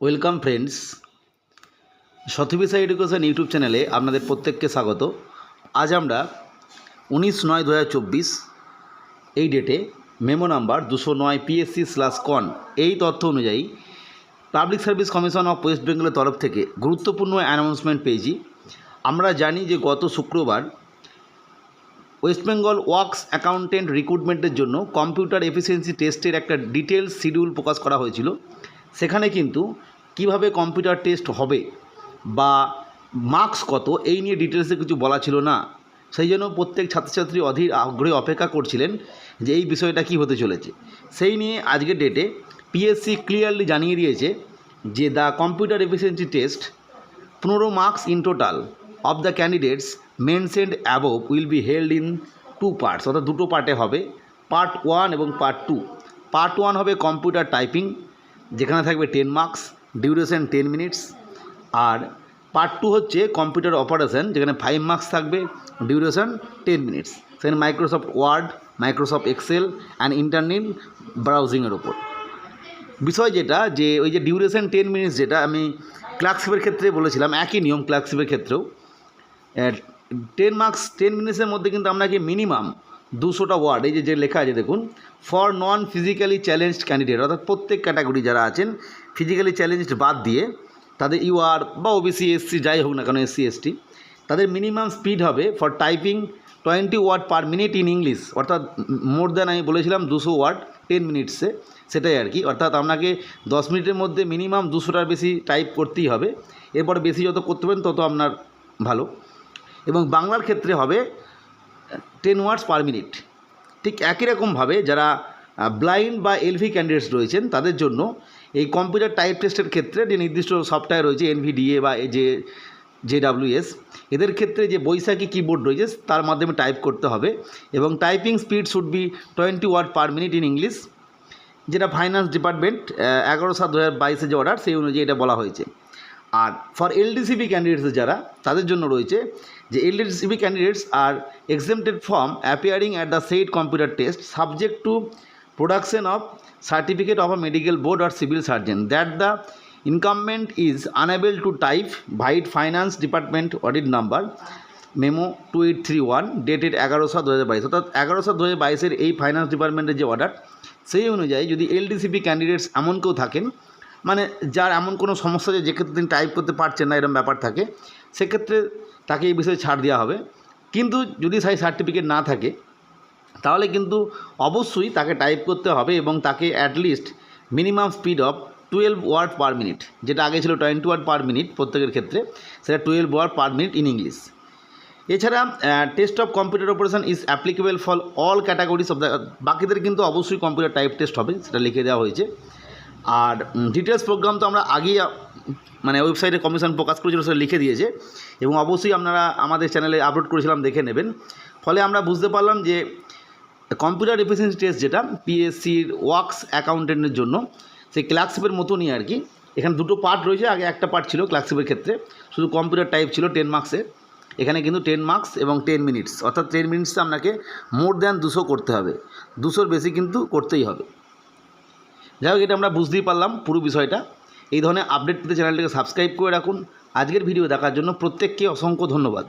Welcome friends Shatabisha education YouTube চ্যানেলে আপনাদের প্রত্যেককে স্বাগত। আজ আমরা উনিশ নয় দু এই ডেটে মেমো নাম্বার দুশো নয় পিএসসি স্লাস কন এই তথ্য অনুযায়ী public service commission of West বেঙ্গলের তরফ থেকে গুরুত্বপূর্ণ অ্যানাউন্সমেন্ট পেয়েছি। আমরা জানি যে গত শুক্রবার ওয়েস্ট বেঙ্গল ওয়ার্কস অ্যাকাউন্টেন্ট রিক্রুটমেন্টের জন্য কম্পিউটার এফিসিয়েন্সি টেস্টের একটা ডিটেলস শিডিউল প্রকাশ করা হয়েছিল। সেখানে কিন্তু কীভাবে কম্পিউটার টেস্ট হবে বা মার্কস কত, এই নিয়ে ডিটেলসে কিছু বলা ছিল না। সেই জন্য প্রত্যেক ছাত্রছাত্রী অধীর আগ্রহে অপেক্ষা করছিলেন যে এই বিষয়টা কি হতে চলেছে। সেই নিয়ে আজকের ডেটে পিএসসি ক্লিয়ারলি জানিয়ে দিয়েছে যে দ্য কম্পিউটার এফিসিয়েন্সি টেস্ট পনেরো marks in total of the candidates mentioned above will be held in two parts অর্থাৎ দুটো পার্টে হবে পার্ট ওয়ান এবং পার্ট টু পার্ট ওয়ান হবে কম্পিউটার টাইপিং যেখানে থাকবে ten marks duration ten minutes আর part two হচ্ছে কম্পিউটার অপারেশন যেখানে ফাইভ মার্কস থাকবে ডিউরেশন টেন মিনিটস সেখানে Microsoft Word Microsoft Excel and internet ব্রাউজিংয়ের ওপর বিষয় যেটা যে ওই যে ডিউরেশন টেন মিনিটস যেটা আমি ক্লার্কশিপের ক্ষেত্রে বলেছিলাম, একই নিয়ম ক্লার্কশিপের ক্ষেত্রেও। টেন মার্কস টেন মিনিটসের মধ্যে কিন্তু আপনাকে মিনিমাম দুশোটা ওয়ার্ড এই যে যে লেখা আছে, দেখুন। For non physically challenged candidate অর্থাৎ প্রত্যেক ক্যাটাগরি যারা আছেন ফিজিক্যালি চ্যালেঞ্জড বাদ দিয়ে, তাদের ইউআর বা ওবিসি এসসি যাই হোক না কেন এসসি এসটি তাদের মিনিমাম স্পিড হবে for typing twenty word per minute in English অর্থাৎ মোর দ্যান আমি বলেছিলাম দুশো ওয়ার্ড টেন মিনিটসে সেটাই আর কি। অর্থাৎ আপনাকে দশ মিনিটের মধ্যে মিনিমাম দুশোটার বেশি টাইপ করতেই হবে। এরপর বেশি যত করতে পারেন, তত আপনার ভালো। এবং বাংলার ক্ষেত্রে হবে টেন ওয়ার্ডস পার মিনিট ঠিক একই রকমভাবে যারা ব্লাইন্ড বা এলভি ক্যান্ডিডেটস রয়েছেন, তাদের জন্য এই কম্পিউটার টাইপ টেস্টের ক্ষেত্রে যে নির্দিষ্ট সফটওয়্যার রয়েছে এনভিডিএ বা যে জে ডাব্লিউএস এদের ক্ষেত্রে যে বৈশাখী কিবোর্ড রয়েছে, তার মাধ্যমে টাইপ করতে হবে। এবং typing speed should be twenty word per minute in English যেটা ফাইন্যান্স ডিপার্টমেন্ট এগারো সাত দু হাজার বাইশে যে অর্ডার সেই অনুযায়ী এটা বলা হয়েছে। আর ফর এলডিসিবি ক্যান্ডিডেটস যারা, তাদের জন্য রয়েছে যে LDCB candidates are exempted from appearing at the said computer test subject to production of certificate of a medical board or civil surgeon that the incumbent is unable to type vide finance department audit number memo two eight three one dated এগারো সাত দু হাজার বাইশ অর্থাৎ এগারো সাত দু হাজার বাইশের এই ফাইন্যান্স ডিপার্টমেন্টের যে অর্ডার সেই অনুযায়ী যদি এলডিসিপি ক্যান্ডিডেটস এমন কেউ থাকেন মানে যার এমন কোনো সমস্যা যে যেক্ষেত্রে তিনি টাইপ করতে পারছেন না এরকম ব্যাপার থাকে, সেক্ষেত্রে তাকে এই বিষয়ে ছাড় দেওয়া হবে। কিন্তু যদি সেই সার্টিফিকেট না থাকে, তাহলে কিন্তু অবশ্যই তাকে টাইপ করতে হবে এবং তাকে at least minimum speed of twelve word per minute যেটা আগে ছিল টোয়েন্টি ওয়ার্ড পার মিনিট প্রত্যেকের ক্ষেত্রে, সেটা twelve word per minute in English এছাড়া test of computer operation is applicable for all categories of the বাকিদের কিন্তু অবশ্যই কম্পিউটার টাইপ টেস্ট হবে, সেটা লিখে দেওয়া হয়েছে। আর ডিটেলস প্রোগ্রাম তো আমরা আগেই মানে ওয়েবসাইটে কমিশন প্রকাশ করেছিল, সেটা লিখে দিয়েছে। এবং অবশ্যই আপনারা আমাদের চ্যানেলে আপলোড করেছিলাম, দেখে নেবেন। ফলে আমরা বুঝতে পারলাম যে কম্পিউটার এফিসিয়েন্সি টেস্ট যেটা পিএসসির ওয়ার্কস অ্যাকাউন্টেন্টের জন্য, সেই ক্লার্কশিপের মতনই আর কি। এখানে দুটো পার্ট রয়েছে, আগে একটা পার্ট ছিল ক্লার্কশিপের ক্ষেত্রে, শুধু কম্পিউটার টাইপ ছিল টেন মার্কসের এখানে কিন্তু টেন মার্কস এবং টেন মিনিটস অর্থাৎ টেন মিনিটসে আপনাকে মোর দ্যান দুশো করতে হবে। দুশোর বেশি কিন্তু করতেই হবে। যাই হোক, এটা আমরা বুঝতেই পারলাম পুরো বিষয়টা। এই ধরনের আপডেট পেতে চ্যানেলটিকে সাবস্ক্রাইব করে রাখুন। আজকের ভিডিও দেখার জন্য প্রত্যেককে অসংখ্য ধন্যবাদ।